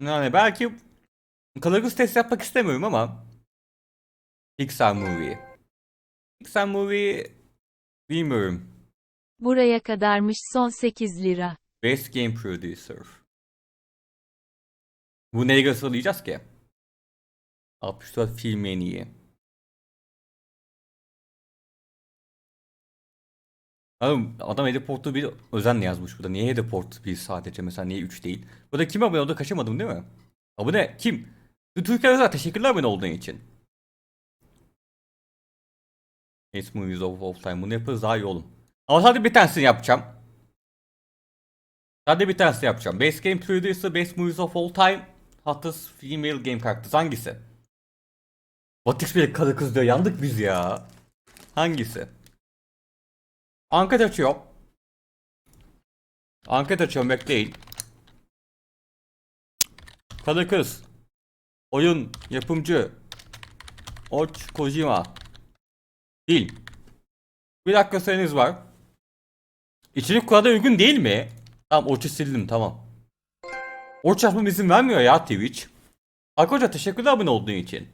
Yani belki Kalagus test yapmak istemiyorum ama Pixar Movie. Pixar Movie bilmiyorum. Buraya kadarmış son 8 lira. Best Game Producer. Bu neyi göstereceğiz ki? 64 film en iyi. Adam, adam Hediport'u bir özenle yazmış burada. Niye Hediport bir sadece mesela niye 3 değil? Burada kim abone oldu kaçamadım değil mi? Abone kim? Türkiye Özel teşekkürler abone olduğun için. Best Movies of All Time bunu yaparız daha iyi oğlum. Ama sadece bir tanesini yapacağım. Sadece bir tanesini yapacağım. Best Game Producer, Best Movies of All Time, Hottest Female Game Characters hangisi? Batix bile karı kız diyor yandık biz ya. Hangisi? Anket açıyorum. Anket açıyorum bekleyin. Karı kız. Oyun yapımcı. Oç Kojima. Değil. Bir dakika süreniz var. İçerik kurada uygun değil mi? Tamam Orç'u sildim tamam. Orç yapmam izin vermiyor ya Twitch. Arkadaşlar teşekkürler abone olduğun için.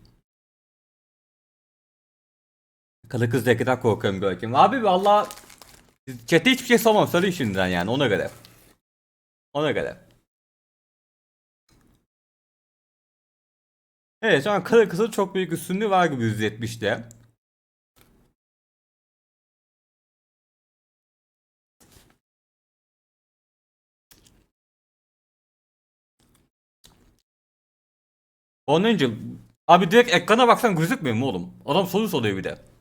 Kalı kız dekeden korkuyorum Görkem. Abi valla Chat'te hiçbir şey sormam söyle şimdiden yani ona göre. Ona göre. Evet şu an Kalı kızın çok büyük üstünlüğü var gibi 170'te. Onun önce abi direkt ekrana baksan gözükmüyor mu oğlum? Adam soru soruyor bir de.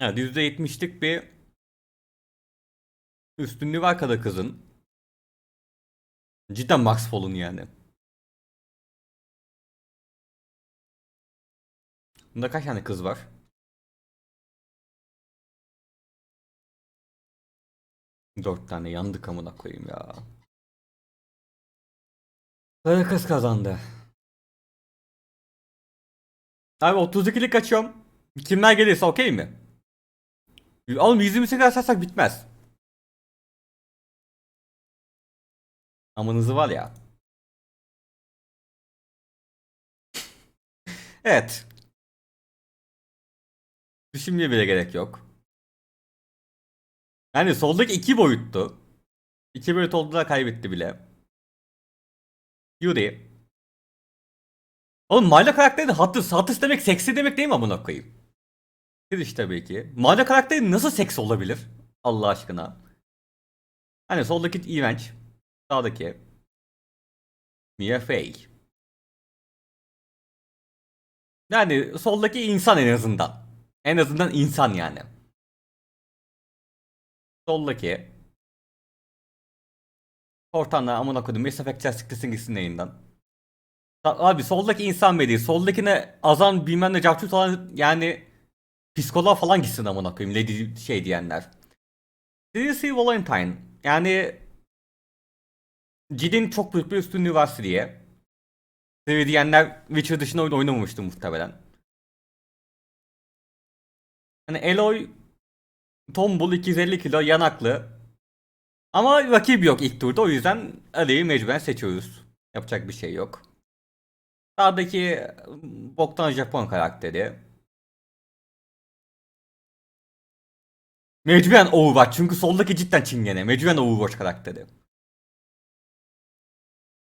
Evet %70'lik bir üstünlüğü var kada kızın. Cidden Max Fall'un yani. Bunda kaç tane kız var? Dört tane yandık amına koyayım ya. Kara kız kazandı. Abi 32'lik açıyorum. Kimler gelirse okey mi? Oğlum 128 açarsak bitmez. Amanızı var ya. evet. Düşünmeye bile gerek yok. Yani soldaki iki boyuttu. İki boyut oldular kaybetti bile. Yuri. Oğlum Mayla karakteri de hatır, hatır demek seksi demek değil mi amına koyayım? Giriş tabii ki. Mayla karakteri nasıl seks olabilir? Allah aşkına. Hani soldaki iğrenç. Sağdaki. Mia Fey. Yani soldaki insan en azından. En azından insan yani. Soldaki. Ortamda amına koydum. Mass Effect siktirsin gitsin yayından. Abi soldaki insan bedi. Soldakine azan bilmem ne capcut falan yani psikoloğa falan gitsin amına koyayım. Lady şey diyenler. DC Valentine. Yani Cid'in çok büyük bir üstünlüğü var diye. Siri diyenler Witcher dışında oyun oynamamıştı muhtemelen. Hani Eloy tombul 250 kilo yanaklı. Ama rakip yok ilk turda o yüzden Ali'yi mecburen seçiyoruz. Yapacak bir şey yok. Sağdaki boktan Japon karakteri. Mecburen Overwatch çünkü soldaki cidden çingene. Mecburen Overwatch karakteri.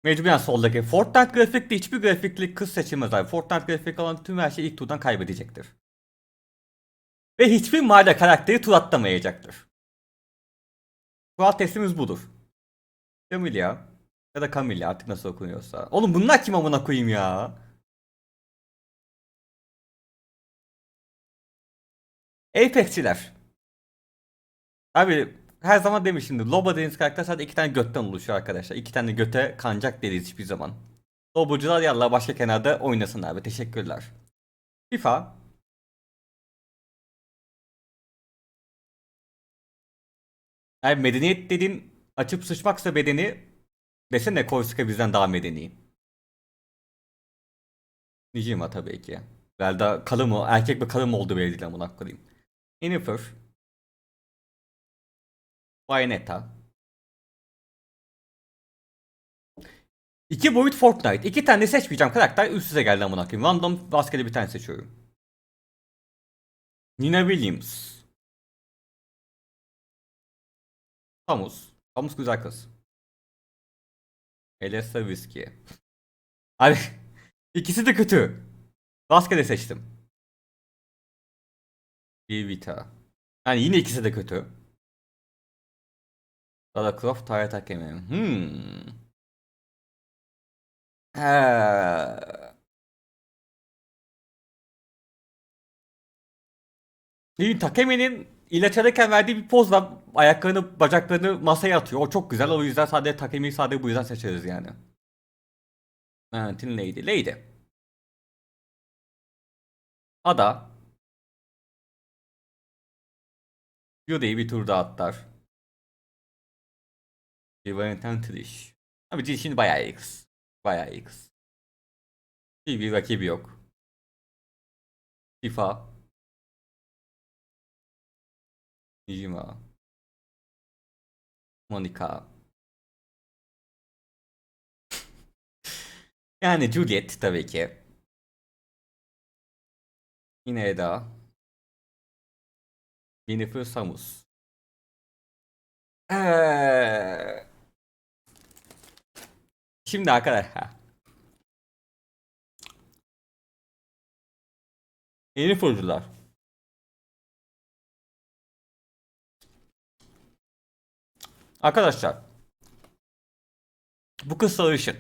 Mecburen soldaki. Fortnite grafikte hiçbir grafikli kız seçilmez abi. Fortnite grafik olan tüm her şeyi ilk turdan kaybedecektir. Ve hiçbir mahalle karakteri tur atlamayacaktır. Kural testimiz budur. Camilla ya da Camilla artık nasıl okunuyorsa. Oğlum bunlar kim amına koyayım ya? Apex'çiler. Abi her zaman demişimdir. Lobo dediğiniz karakter sadece iki tane götten oluşuyor arkadaşlar. İki tane göte kancak deriz hiçbir zaman. Lobocular yallah başka kenarda oynasın abi. Teşekkürler. FIFA. Abi medeniyet dediğin açıp sıçmaksa bedeni desene Korsika bizden daha medeni. Nijima tabii ki. Velda kalı mı? Erkek mi kalı mı oldu belli değil amına koyayım. Yennefer. Bayonetta. İki boyut Fortnite. İki tane seçmeyeceğim karakter üst üste geldi amına koyayım. Random rastgele bir tane seçiyorum. Nina Williams. Camus. Camus güzel kız. Elessa Whiskey. Abi ikisi de kötü. Rastgele seçtim. Bir Vita. Yani yine ikisi de kötü. Lara Croft, Tayyat Hakemi. Hmm. İyi, Takemi'nin ilaç alırken verdiği bir poz var. Ayaklarını, bacaklarını masaya atıyor. O çok güzel. O yüzden sadece Takemi'yi sadece bu yüzden seçeriz yani. Evet, Lady. Lady. Ada. Yuri'yi bir tur daha atlar. Bir Valentine Trish. Abi Trish şimdi bayağı iyi kız. Bayağı iyi kız. Bir, bir rakibi yok. FIFA. Nijima. Monica. Yani Juliet tabii ki. Yine Eda. Jennifer Samus. Eee. Şimdi arkadaşlar. Yeni fırcılar. Arkadaşlar. Bu kız sarışın.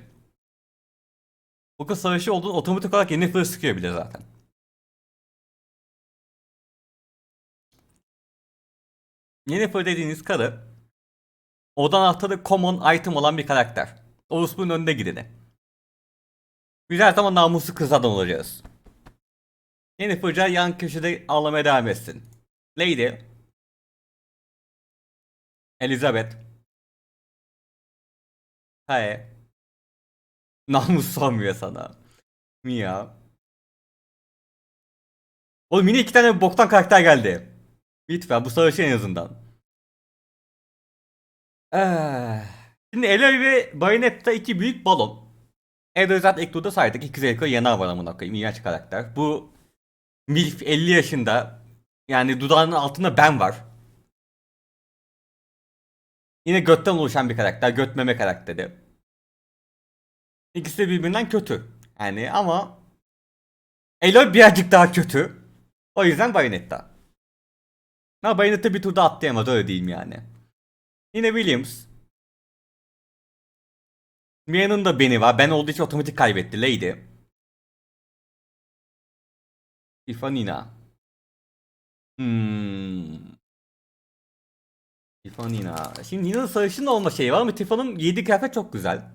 Bu kız sarışın olduğunu otomatik olarak yeni fır sıkıyor bile zaten. Yennefer dediğiniz karı oda anahtarı common item olan bir karakter. Orospunun önünde gideni. Biz her zaman namuslu kızlardan olacağız. Yennefer'ca yan köşede ağlamaya devam etsin. Lady Elizabeth Hae Namus sanmıyor sana. Mia Oğlum yine iki tane boktan karakter geldi. Lütfen bu savaşı en azından. Eh. Şimdi Eloy ve Bayonetta iki büyük balon. Eloy zaten Eklo'da saydık. İki zevko yanar var amına koyayım. İğrenç karakter. Bu Milf 50 yaşında. Yani dudağının altında ben var. Yine götten oluşan bir karakter. Göt meme karakteri. İkisi de birbirinden kötü. Yani ama Eloy birazcık daha kötü. O yüzden Bayonetta. Ha Bayonetta bir turda atlayamadı öyle diyeyim yani. Yine Williams. Mia'nın da beni var. Ben olduğu için otomatik kaybetti. Lady. FIFA Nina. Hmm. Tifa Nina. Şimdi Nina'nın sarışın olma şeyi var ama Tifa'nın yedi kıyafet çok güzel.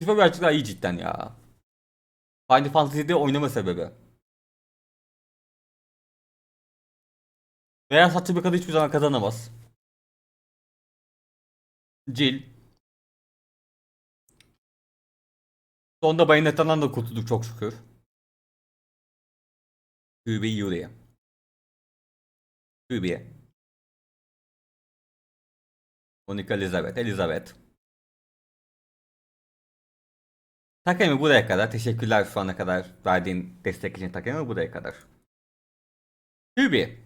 Tifa birazcık daha iyi cidden ya. Final Fantasy'de oynama sebebi. Veya saçlı bir kadın hiçbir zaman kazanamaz. Jill. Sonunda Bayonetta'dan da kurtulduk çok şükür. Hübe Yuri. Hübe. Monica Elizabeth. Elizabeth. Takemi buraya kadar. Teşekkürler şu ana kadar verdiğin destek için Takemi buraya kadar. Hübe.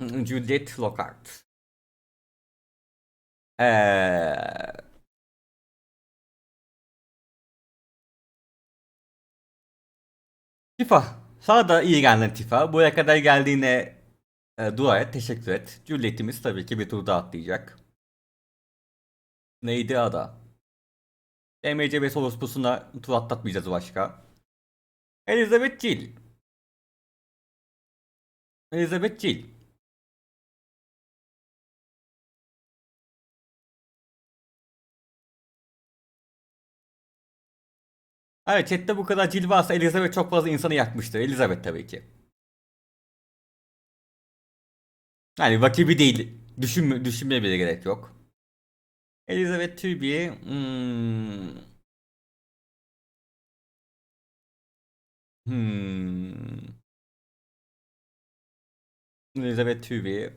Juliet Lockhart. Eee... Tifa. Sana da iyi geldin Tifa. Buraya kadar geldiğine e, dua et, teşekkür et. Juliet'imiz tabii ki bir tur daha atlayacak. Neydi ada? DMC ve Solospus'una tur atlatmayacağız başka. Elizabeth Jill. Elizabeth Jill. Evet chatte bu kadar cilve aslında Elizabeth çok fazla insanı yakmıştır. Elizabeth tabii ki. Yani vakibi değil. Düşünme, düşünmeye bile gerek yok. Elizabeth Tübi hmm. hmm. Elizabeth Tübi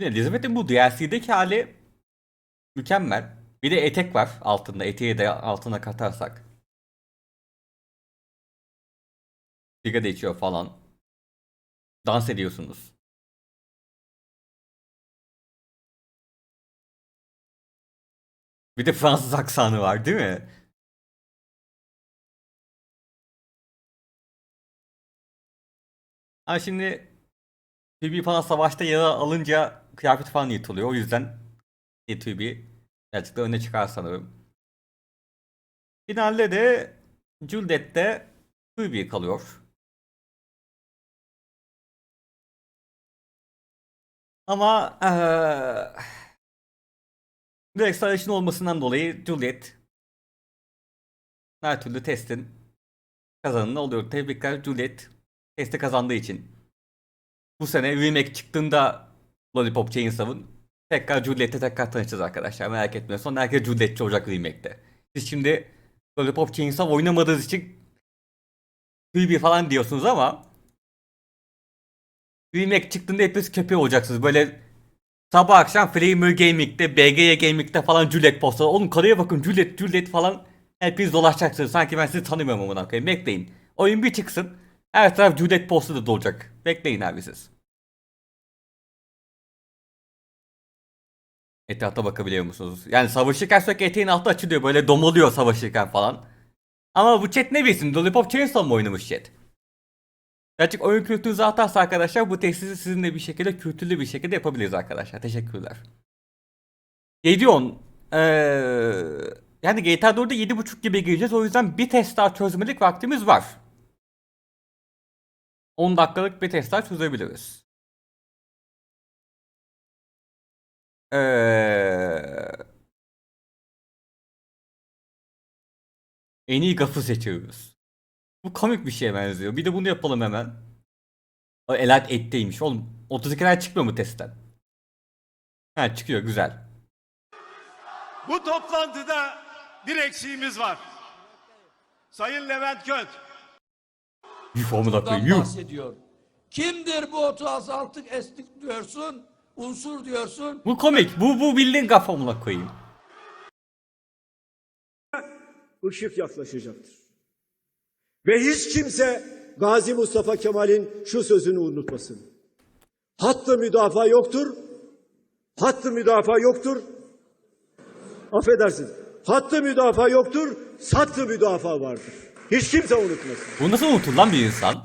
Elizabeth'in bu DLC'deki hali mükemmel. Bir de etek var altında. Eteği de altına katarsak. Sigara içiyor falan. Dans ediyorsunuz. Bir de Fransız aksanı var değil mi? Ama şimdi Phoebe falan savaşta yara alınca kıyafet falan yırtılıyor. O yüzden Phoebe gerçekten öne çıkar sanırım. Finalde de Juliet de Phoebe kalıyor. Ama eee direkt sarışın olmasından dolayı Juliet her türlü testin kazananı oluyor. Tebrikler Juliet testi kazandığı için. Bu sene remake çıktığında Lollipop Chainsaw'ın tekrar Juliet'le tekrar tanışacağız arkadaşlar. Merak etmeyin. Sonra herkes Juliet'çi olacak remake'te. Siz şimdi Lollipop Chainsaw oynamadığınız için Phoebe falan diyorsunuz ama remake çıktığında hepiniz köpeği olacaksınız. Böyle sabah akşam Flamer Gaming'de, BGY Gaming'de falan Juliet postları. Oğlum karıya bakın Juliet, Juliet falan hepiniz dolaşacaksınız. Sanki ben sizi tanımıyorum amına koyayım. Bekleyin. Oyun bir çıksın. Her taraf Juliet postları dolacak. Bekleyin abi siz. Etrafta bakabiliyor musunuz? Yani savaşırken sürekli eteğin altı açılıyor. Böyle domuluyor savaşırken falan. Ama bu chat ne bilsin? Lollipop Chainsaw mı oynamış chat? Gerçek oyun kültürünüzü atarsa arkadaşlar bu testisi sizinle bir şekilde kültürlü bir şekilde yapabiliriz arkadaşlar. Teşekkürler. 7-10. Ee, yani GTA 4'de 7.5 gibi gireceğiz. O yüzden bir test daha çözmelik vaktimiz var. 10 dakikalık bir test daha çözebiliriz. Ee, en iyi gafı seçiyoruz. Bu komik bir şeye benziyor. Bir de bunu yapalım hemen. O Elat etteymiş. Oğlum 32'ler çıkmıyor mu testten? Ha çıkıyor güzel. Bu toplantıda bir eksiğimiz var. Sayın Levent Köt, Yuh Bundan koyayım. Yuh. bahsediyor. Kimdir bu otu azalttık estik diyorsun, unsur diyorsun. Bu komik. Bu bu bildiğin gaf amına koyayım. ışık yaklaşacaktır. Ve hiç kimse Gazi Mustafa Kemal'in şu sözünü unutmasın. Hattı müdafaa yoktur. Hattı müdafaa yoktur. Affedersin. Hattı müdafaa yoktur. Sattı müdafaa vardır. Hiç kimse unutmasın. Bu nasıl unutur lan bir insan?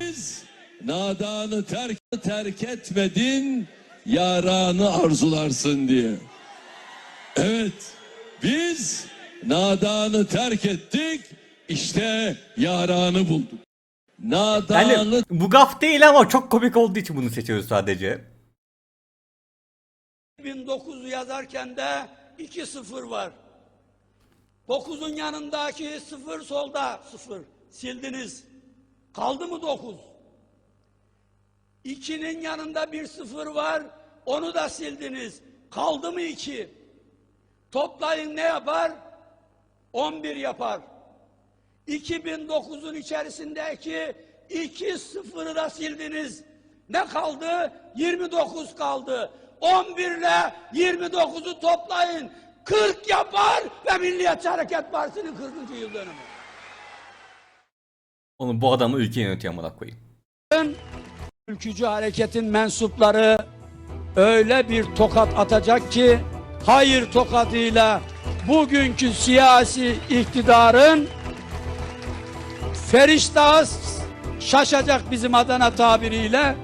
Nadanı terk, terk etmedin, yaranı arzularsın diye. Evet, biz nadanı terk ettik, işte yaranı bulduk. Nadanı Yani bu gaf değil ama çok komik olduğu için bunu seçiyoruz sadece. 2009 yazarken de 2 sıfır var. 9'un yanındaki sıfır solda sıfır. Sildiniz. Kaldı mı 9? 2'nin yanında bir sıfır var. Onu da sildiniz. Kaldı mı 2? Toplayın ne yapar? 11 yapar. 2009'un içerisindeki iki sıfırı da sildiniz. Ne kaldı? 29 kaldı. 11 ile 29'u toplayın. 40 yapar ve Milliyetçi Hareket Partisi'nin 40. yıl dönümü. Oğlum bu adamı ülke yönetiyor amına koyayım. Ülkücü hareketin mensupları öyle bir tokat atacak ki hayır tokadıyla bugünkü siyasi iktidarın feriştahı şaşacak bizim Adana tabiriyle.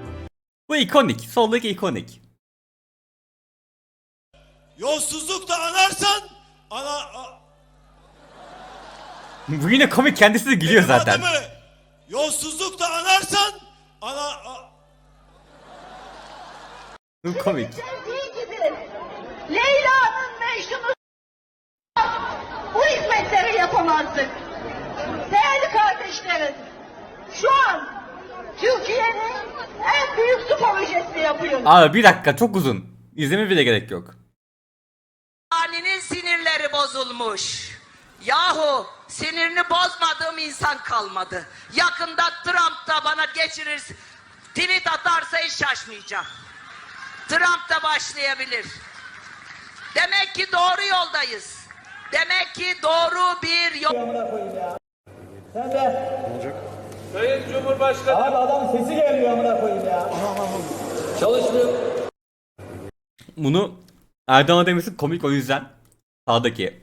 Bu ikonik. Soldaki ikonik. yolsuzluk da anarsan ana a- Bu yine komik. Kendisi de gülüyor zaten. adımı yolsuzluk da anarsan ana a- Bu komik. Leyla'nın Mecnun'u bu hizmetleri yapamazdık. Değerli kardeşlerim, şu an Türkiye'nin en büyük su projesini yapıyoruz. Abi bir dakika çok uzun. İzleme bile gerek yok. Aninin sinirleri bozulmuş. Yahu sinirini bozmadığım insan kalmadı. Yakında Trump da bana geçirir tweet atarsa hiç şaşmayacağım. Trump da başlayabilir. Demek ki doğru yoldayız. Demek ki doğru bir yol. Abi adam sesi gelmiyor amına koyayım ya. Bunu Erdoğan'a demesi komik o yüzden. Sağdaki.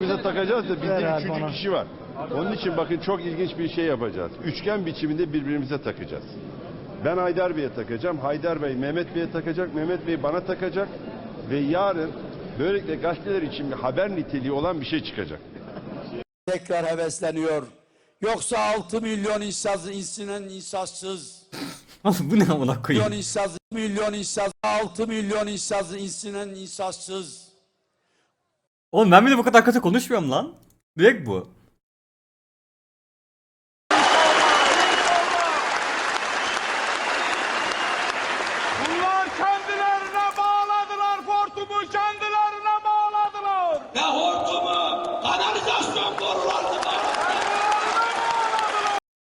Bize takacağız da bizde üçüncü kişi var. Onun için bakın çok ilginç bir şey yapacağız. Üçgen biçiminde birbirimize takacağız. Ben Haydar Bey'e takacağım. Haydar Bey Mehmet Bey'e takacak. Mehmet Bey bana takacak. Ve yarın böylelikle gazeteler için bir haber niteliği olan bir şey çıkacak. Tekrar hevesleniyor. Yoksa 6 milyon insaz insinen insazsız. Oğlum bu ne amına Milyon koyayım? insaz, milyon insaz, 6 milyon insaz insinen insazsız. Oğlum ben bile bu kadar kötü konuşmuyorum lan. Direkt bu.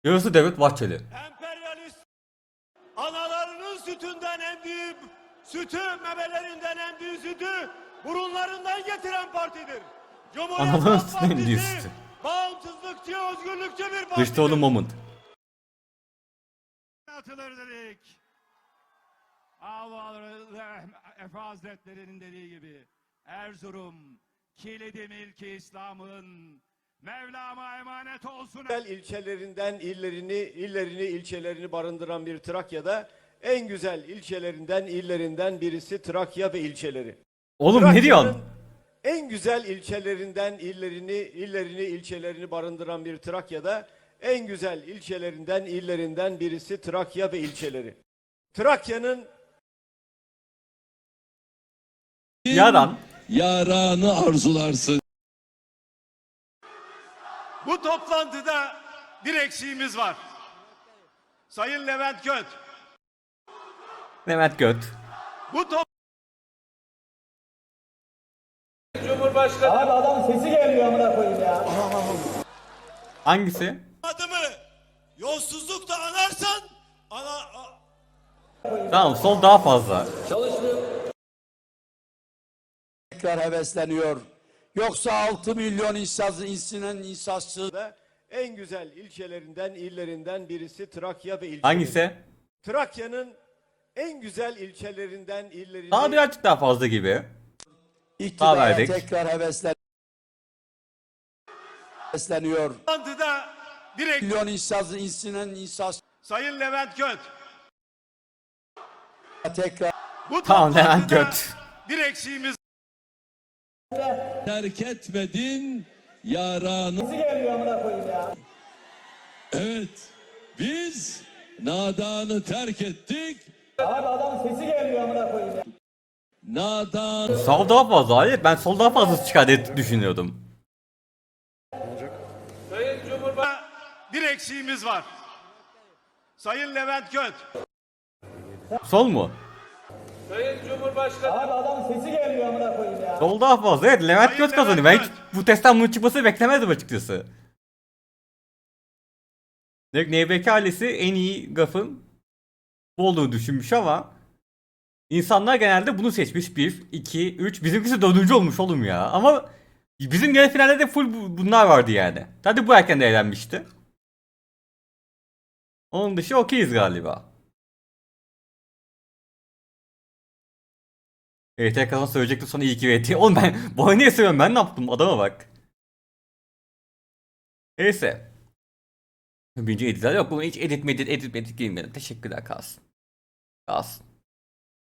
Yarısı Devlet Bahçeli. Emperyalist analarının sütünden emdiği sütü, memelerinden emdiği sütü burunlarından getiren partidir. Cumhuriyet Analarının Halk sütünden emdiği Partisi, sütü. Bağımsızlıkçı, özgürlükçü bir partidir. Kılıçdaroğlu moment. atılır dedik. Allah Efe Hazretleri'nin dediği gibi Erzurum kilidi milki İslam'ın Mevlam'a emanet olsun. güzel ilçelerinden illerini, illerini, ilçelerini barındıran bir Trakya'da en güzel ilçelerinden, illerinden birisi Trakya ve ilçeleri. Oğlum ne diyorsun? En güzel ilçelerinden, illerini, illerini, ilçelerini barındıran bir Trakya'da en güzel ilçelerinden, illerinden birisi Trakya ve ilçeleri. Trakya'nın Yaran. Yaranı arzularsın. Bu toplantıda bir eksiğimiz var. Sayın Levent Göt, Mehmet Göt. bu top Abi adam sesi gelmiyor amına koyayım ya. Hangisi? adımı yolsuzlukla anarsan ana Tamam sol daha fazla. Tekrar hevesleniyor. Yoksa 6 milyon insaz insinen insazsız. da en güzel ilçelerinden, illerinden birisi Trakya ve ilçeleri. Hangisi? Trakya'nın en güzel ilçelerinden, illerini... Daha birazcık daha fazla gibi. İktidara tekrar heveslen hevesleniyor. toplantıda bir ek- Milyon insaz insinen insaz Sayın Levent Göt, tekrar bu Tamam Levent Göt. bir eksiğimiz Terk etmedin yaranı. gelmiyor amına koyayım ya. Evet. Biz nadanı terk ettik. Abi adam sesi gelmiyor amına koyayım ya. Nadan Sol daha fazla. Hayır ben sol daha fazla çıkar diye düşünüyordum. Sayın Cumhurbaşkanı bir eksiğimiz var. Sayın Levent Göt, Sol mu? Sayın Cumhurbaşkanı Abi adam sesi gelmiyor amına koyayım ya. Sol daha fazla. Evet Levent Hayır, Göt kazanıyor. Ben Levent hiç bu testten bunun çıkmasını beklemezdim açıkçası. Direkt NBK ailesi en iyi gafın bu olduğunu düşünmüş ama insanlar genelde bunu seçmiş. 1, 2, 3. Bizimkisi dördüncü olmuş oğlum ya. Ama bizim genel finalde de full bu- bunlar vardı yani. Hadi bu erken de eğlenmişti. Onun dışı okeyiz galiba. EYT kazan söyleyecektim sonra iyi ki EYT. Oğlum ben bu oyunu niye seviyorum ben ne yaptım adama bak. Neyse. Birinci editler yok. Bunu hiç edit medit edit medit girmedim. Teşekkürler kalsın. Kalsın.